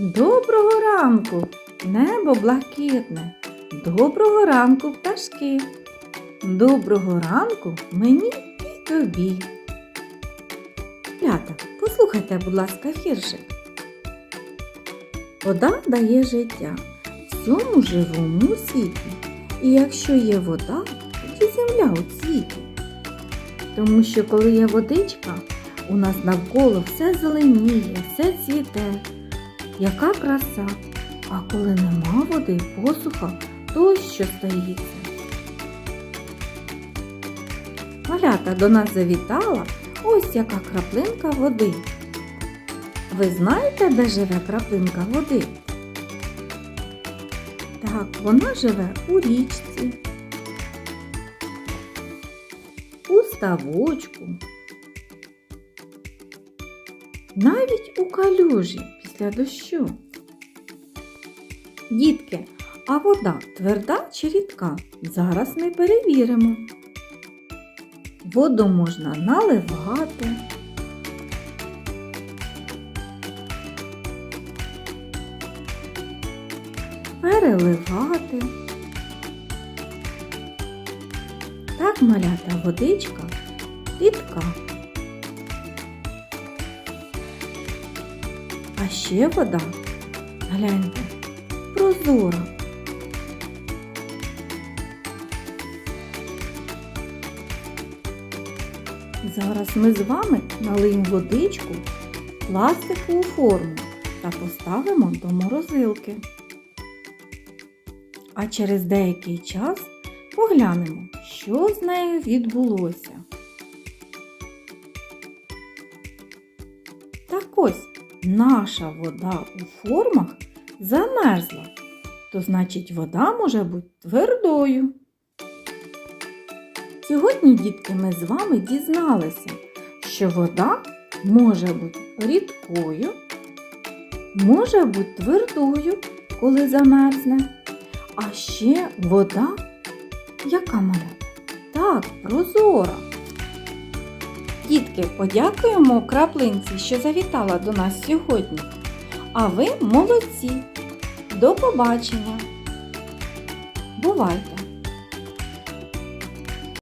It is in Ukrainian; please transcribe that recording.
Доброго ранку, небо блакитне. Доброго ранку, пташки. Доброго ранку мені і тобі. Лята, послухайте, будь ласка, віршик. Вода дає життя всьому живому світі. І якщо є вода, тоді земля у цвіті. Тому що коли є водичка, у нас навколо все зеленіє, все цвіте. Яка краса! А коли нема води, посуха, то що стається? Малята до нас завітала ось яка краплинка води. Ви знаєте, де живе краплинка води? Так, вона живе у річці, у ставочку, навіть у калюжі після дощу. Дітки, а вода тверда чи рідка? Зараз ми перевіримо. Воду можна наливати, переливати. Так малята водичка рідка. А ще вода, гляньте, прозора. Зараз ми з вами налиємо водичку пластикову форму та поставимо до морозилки. А через деякий час поглянемо, що з нею відбулося. Так ось наша вода у формах замерзла, то значить вода може бути твердою. Сьогодні, дітки, ми з вами дізналися, що вода може бути рідкою, може бути твердою, коли замерзне, а ще вода, яка малята? Так, прозора. Дітки, подякуємо краплинці, що завітала до нас сьогодні. А ви молодці. До побачення. Бувайте!